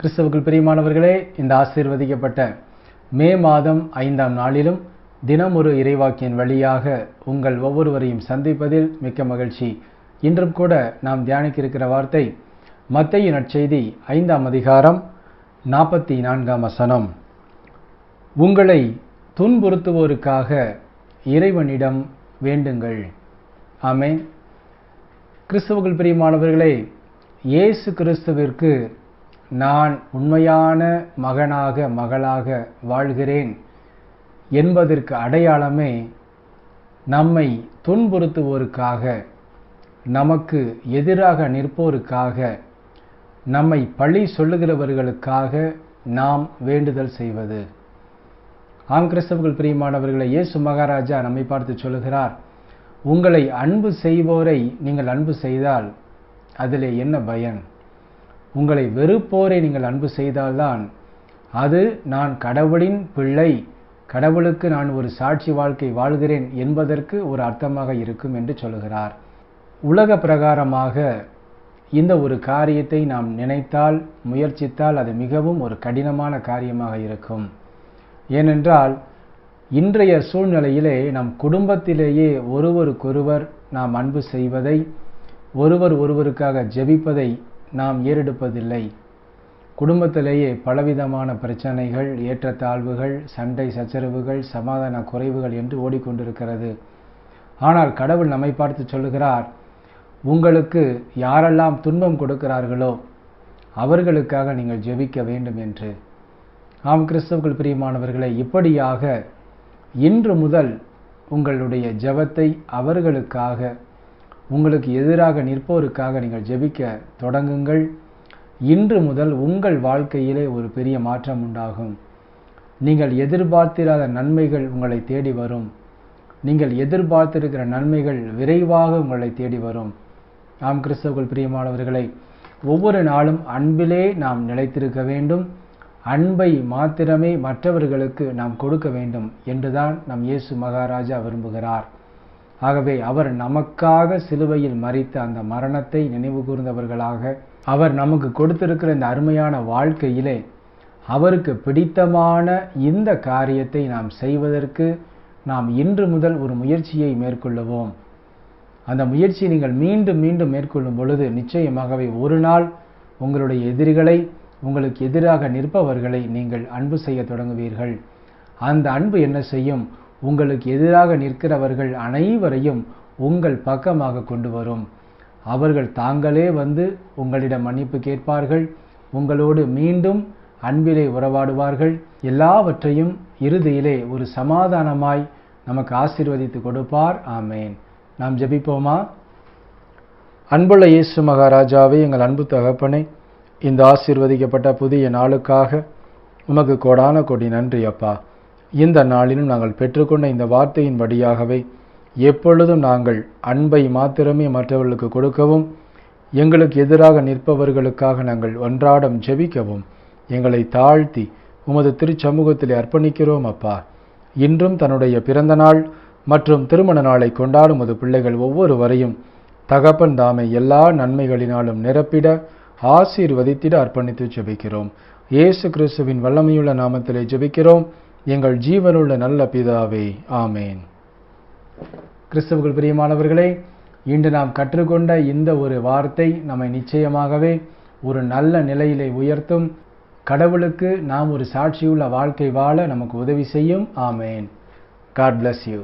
கிறிஸ்தவுக்குள் பிரியமானவர்களே இந்த ஆசீர்வதிக்கப்பட்ட மே மாதம் ஐந்தாம் நாளிலும் தினம் ஒரு இறைவாக்கியின் வழியாக உங்கள் ஒவ்வொருவரையும் சந்திப்பதில் மிக்க மகிழ்ச்சி. இன்றும் கூட நாம் தியானிக்க இருக்கிற வார்த்தை மத்திய நற்செய்தி ஐந்தாம் அதிகாரம் நாற்பத்தி நான்காம் வசனம். உங்களை துன்புறுத்துவோருக்காக இறைவனிடம் வேண்டுங்கள். ஆமே கிறிஸ்தவர்கள் பிரியமானவர்களே இயேசு கிறிஸ்துவிற்கு நான் உண்மையான மகனாக மகளாக வாழ்கிறேன் என்பதற்கு அடையாளமே நம்மை துன்புறுத்துவோருக்காக நமக்கு எதிராக நிற்போருக்காக நம்மை பழி சொல்லுகிறவர்களுக்காக நாம் வேண்டுதல் செய்வது. ஆம் கிறிஸ்தவர்கள் பிரியமானவர்களை இயேசு மகாராஜா நம்மை பார்த்து சொல்லுகிறார் உங்களை அன்பு செய்வோரை நீங்கள் அன்பு செய்தால் அதிலே என்ன பயன்? உங்களை வெறுப்போரை நீங்கள் அன்பு செய்தால்தான் அது நான் கடவுளின் பிள்ளை கடவுளுக்கு நான் ஒரு சாட்சி வாழ்க்கை வாழ்கிறேன் என்பதற்கு ஒரு அர்த்தமாக இருக்கும் என்று சொல்லுகிறார் உலக பிரகாரமாக இந்த ஒரு காரியத்தை நாம் நினைத்தால் முயற்சித்தால் அது மிகவும் ஒரு கடினமான காரியமாக இருக்கும். ஏனென்றால் இன்றைய சூழ்நிலையிலே நம் குடும்பத்திலேயே ஒருவருக்கொருவர் நாம் அன்பு செய்வதை ஒருவர் ஒருவருக்காக ஜெபிப்பதை நாம் ஏறெடுப்பதில்லை. குடும்பத்திலேயே பலவிதமான பிரச்சனைகள் ஏற்றத்தாழ்வுகள் சண்டை சச்சரவுகள் சமாதான குறைவுகள் என்று ஓடிக்கொண்டிருக்கிறது. ஆனால் கடவுள் நம்மை பார்த்து சொல்லுகிறார் உங்களுக்கு யாரெல்லாம் துன்பம் கொடுக்கிறார்களோ அவர்களுக்காக நீங்கள் ஜெபிக்க வேண்டும் என்று. ஆம் கிறிஸ்தவர்கள் பிரியமானவர்களை இப்படியாக இன்று முதல் உங்களுடைய ஜெபத்தை அவர்களுக்காக உங்களுக்கு எதிராக நிற்போருக்காக நீங்கள் ஜெபிக்க தொடங்குங்கள். இன்று முதல் உங்கள் வாழ்க்கையிலே ஒரு பெரிய மாற்றம் உண்டாகும். நீங்கள் எதிர்பார்த்திராத நன்மைகள் உங்களை தேடி வரும். நீங்கள் எதிர்பார்த்திருக்கிற நன்மைகள் விரைவாக உங்களை தேடி வரும். நாம் கிறிஸ்தவர்கள் பிரியமானவர்களை ஒவ்வொரு நாளும் அன்பிலே நாம் நிலைத்திருக்க வேண்டும். அன்பை மாத்திரமே மற்றவர்களுக்கு நாம் கொடுக்க வேண்டும் என்றுதான் நம் இயேசு மகாராஜா விரும்புகிறார். ஆகவே அவர் நமக்காக சிலுவையில் மறித்த அந்த மரணத்தை நினைவு கூர்ந்தவர்களாக அவர் நமக்கு கொடுத்திருக்கிற இந்த அருமையான வாழ்க்கையிலே அவருக்கு பிடித்தமான இந்த காரியத்தை நாம் செய்வதற்கு நாம் இன்று முதல் ஒரு முயற்சியை மேற்கொள்ளுவோம். அந்த முயற்சியை நீங்கள் மீண்டும் மீண்டும் மேற்கொள்ளும் பொழுது நிச்சயமாகவே ஒரு நாள் உங்களுடைய எதிரிகளை உங்களுக்கு எதிராக நிற்பவர்களை நீங்கள் அன்பு செய்ய தொடங்குவீர்கள். அந்த அன்பு என்ன செய்யும்? உங்களுக்கு எதிராக நிற்கிறவர்கள் அனைவரையும் உங்கள் பக்கமாக கொண்டு வரும். அவர்கள் தாங்களே வந்து உங்களிடம் மன்னிப்பு கேட்பார்கள். உங்களோடு மீண்டும் அன்பிலே உறவாடுவார்கள். எல்லாவற்றையும் இறுதியிலே ஒரு சமாதானமாய் நமக்கு ஆசீர்வதித்து கொடுப்பார். ஆமேன். நாம் ஜெபிப்போமா? அன்புள்ள இயேசு மகாராஜாவே எங்கள் அன்பு தகப்பனை இந்த ஆசீர்வதிக்கப்பட்ட புதிய நாளுக்காக உமக்கு கோடான கொடி நன்றி அப்பா. இந்த நாளிலும் நாங்கள் பெற்றுக்கொண்ட இந்த வார்த்தையின் வழியாகவே எப்பொழுதும் நாங்கள் அன்பை மாத்திரமே மற்றவர்களுக்கு கொடுக்கவும் எங்களுக்கு எதிராக நிற்பவர்களுக்காக நாங்கள் ஒன்றாடம் ஜெபிக்கவும் எங்களை தாழ்த்தி உமது திருச்சமூகத்தில் அர்ப்பணிக்கிறோம் அப்பா. இன்றும் தன்னுடைய பிறந்த நாள் மற்றும் திருமண நாளை கொண்டாடும் உமது பிள்ளைகள் ஒவ்வொருவரையும் தகப்பன் தாமை எல்லா நன்மைகளினாலும் நிரப்பிட ஆசீர்வதித்திட அர்ப்பணித்து ஜெபிக்கிறோம். இயேசு கிறிஸ்துவின் வல்லமையுள்ள நாமத்திலே ஜெபிக்கிறோம். எங்கள் ஜீவனுள்ள நல்ல பிதாவே ஆமேன். கிறிஸ்தவர்கள் பிரியமானவர்களே இன்று நாம் கற்றுக்கொண்ட இந்த ஒரு வார்த்தை நம்மை நிச்சயமாகவே ஒரு நல்ல நிலையிலே உயர்த்தும். கடவுளுக்கு நாம் ஒரு சாட்சியுள்ள வாழ்க்கை வாழ நமக்கு உதவி செய்யும். ஆமேன். God bless you